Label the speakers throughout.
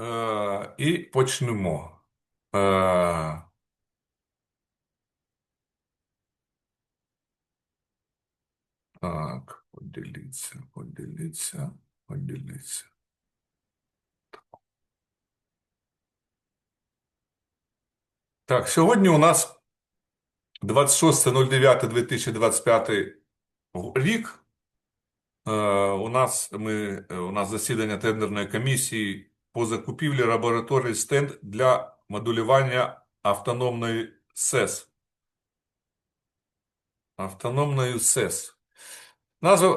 Speaker 1: Е, і почнемо. Е, так, поділіться, поділіться, поділіться. Так, сьогодні у нас 26.09.2025 рік. Е, у нас ми, у нас засідання тендерної комісії по закупівлі лабораторії стенд для моделювання автономної СЕС. Автономної СЕС. Назва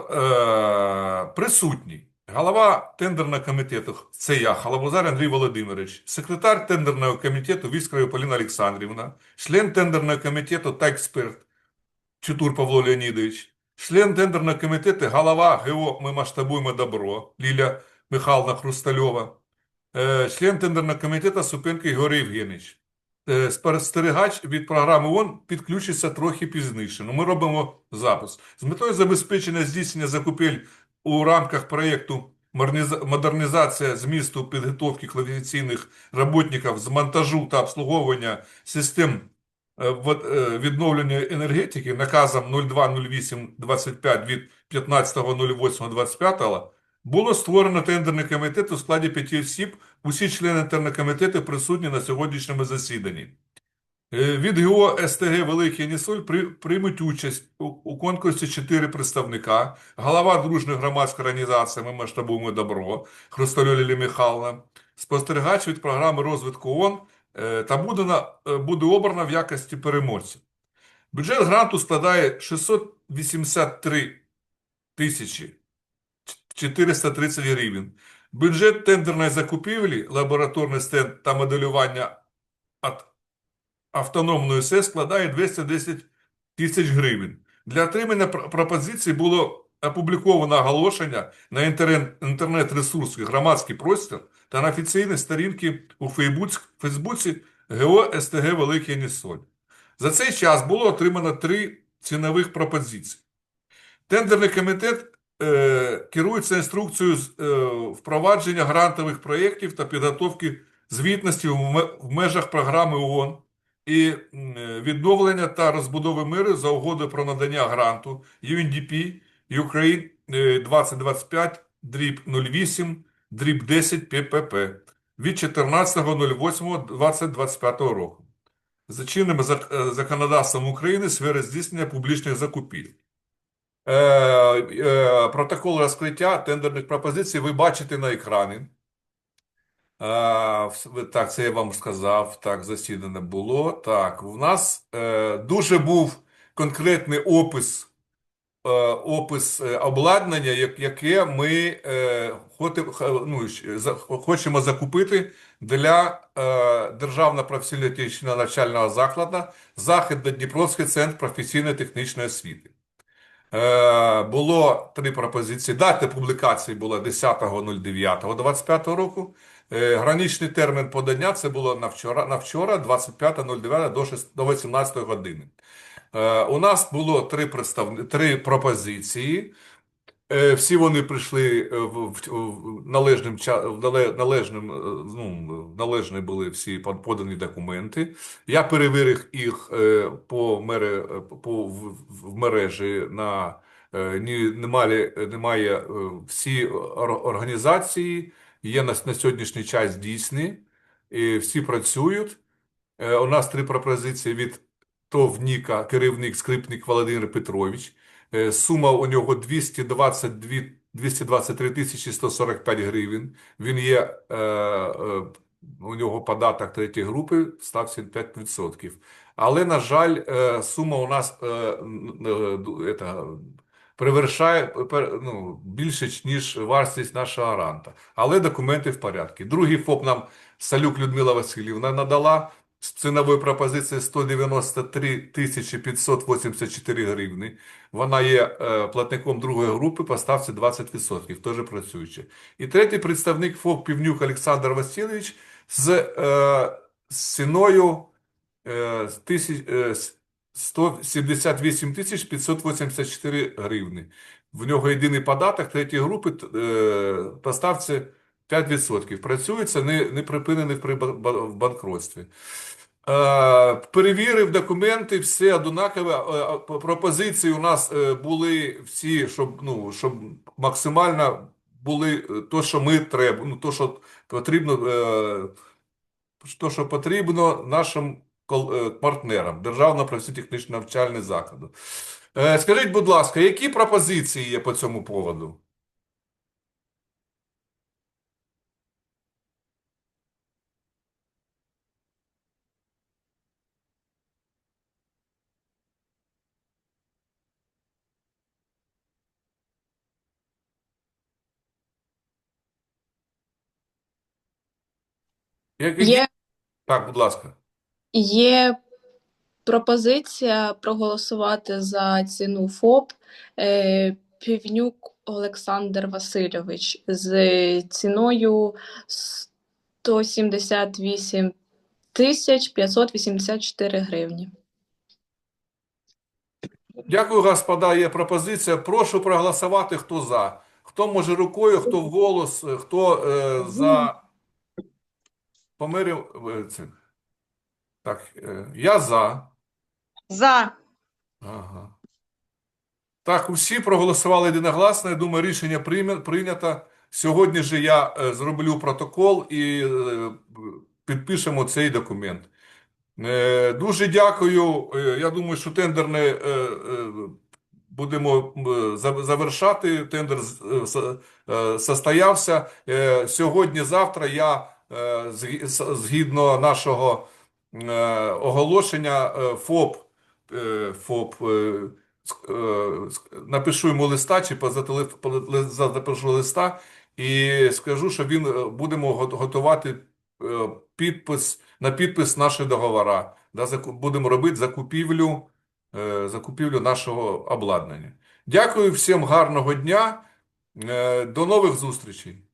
Speaker 1: е, присутній. Голова тендерного комітету, це я, Халабузар Андрій Володимирович, секретар тендерного комітету Віскрою Поліна Олександрівна, член тендерного комітету та експерт Чутур Павло Леонідович, член тендерного комітету, голова ГО «Ми масштабуємо добро» Ліля Михайловна Хрустальова, член тендерного комітету Супенко Ігор Євгенович. Е, Спостерігач від програми ООН підключиться трохи пізніше. Ну, ми робимо запис. З метою забезпечення здійснення закупель у рамках проєкту «Модернізація змісту підготовки кваліфікаційних роботників з монтажу та обслуговування систем е, е, відновлення енергетики наказом 020825 від 15.08.25 було створено тендерний комітет у складі п'яти осіб. Усі члени тендерного комітету присутні на сьогоднішньому засіданні. Е, Від ГО СТГ Великий Анісоль при, приймуть участь у, конкурсі чотири представника. Голова дружної громадської організації «Ми масштабуємо добро» Хрустальо Лілія Михайловна, спостерігач від програми розвитку ООН е, та буде, на, е, буде обрана в якості переможця. Бюджет гранту складає 683 тисячі 430 гривень. Бюджет тендерної закупівлі, лабораторний стенд та моделювання автономної СЕС складає 210 тисяч гривень. Для отримання пропозицій було опубліковано оголошення на інтернет- інтернет-ресурсі «Громадський простір» та на офіційній сторінці у Фейсбуці ГО СТГ Великий Анісоль. За цей час було отримано три цінових пропозиції. Тендерний комітет керується інструкцією з е, впровадження грантових проєктів та підготовки звітності в межах програми ООН і е, відновлення та розбудови миру за угодою про надання гранту UNDP Ukraine е, 2025 дріб 08 дріб 10 ППП від 14.08.2025 року. За чинним е, законодавством України сфери здійснення публічних закупівель. Е, е, Протокол розкриття тендерних пропозицій ви бачите на екрані. Е, Так, це я вам сказав. Так, засідання було. Так, у нас дуже був конкретний опис, опис обладнання, яке ми ну, хочемо закупити для Державного професійно-технічного навчального закладу Західно-Дніпровський центр професійно-технічної освіти. Е, Було три пропозиції. Дата публікації була 10.09.25 року. Е, Граничний термін подання це було на вчора, на вчора 25.09 до, 6 до 18 години. Е, У нас було три, представ... три пропозиції. Е, Всі вони прийшли е, в, належним належним, е, ну, належні були всі под- подані документи. Я перевірив їх по, мере, по в, мережі на ні, немає, немає всі організації є на, на сьогоднішній час дійсні, і всі працюють. У нас три пропозиції від ТОВ «Ніка», керівник Скрипник Володимир Петрович. Е, Сума у нього 222, 223 тисячі 145 гривень. Він є, е, е, у нього податок третьої групи став 75%. Але, на жаль, сума у нас е, перевершає ну, більше, ніж вартість нашого гранта. Але документи в порядку. Другий ФОП нам Салюк Людмила Васильівна надала з цінової пропозиції 193 тисячі 584 гривни. Вона є е, платником другої групи по ставці 20%, теж працюючи. І третій представник ФОП Півнюк Олександр Васильович з, е, ціною е, тисяч, е, 178 тисяч 584 гривни. В нього єдиний податок третьої групи е, по 5%. Працює, це не, не припинений при ба- ба- в банкротстві. Е, Перевірив документи, все однакове. Е, Пропозиції у нас е, були всі, щоб, ну, щоб максимально були е, то, що ми треба, ну, то, що потрібно, е, то, що потрібно нашим партнерам Державного професійно-технічного навчального закладу. Е, Скажіть, будь ласка, які пропозиції є по цьому поводу? Які-
Speaker 2: Є,
Speaker 1: Так, будь ласка.
Speaker 2: є пропозиція проголосувати за ціну ФОП е, Півнюк Олександр Васильович з ціною 178 тисяч 584 гривні.
Speaker 1: Дякую, господа. Є пропозиція. Прошу проголосувати, хто за. Хто може рукою, хто в голос, е, хто е, за помирив. е, це. Так, е, я за.
Speaker 3: За.
Speaker 1: Ага. Так, усі проголосували єдиногласно. Я думаю, рішення прийнято. Сьогодні же я е, зроблю протокол і підпишемо цей документ. Дуже дякую. Я думаю, що тендер не будемо завершати. Тендер состоявся. Сьогодні-завтра я згідно нашого е, оголошення е, ФОП, е, ФОП е, е, напишу йому листа чи запишу листа і скажу, що він е, будемо готувати е, підпис на підпис наші договора. Будемо робити закупівлю, е, закупівлю нашого обладнання. Дякую всім гарного дня. Е, До нових зустрічей.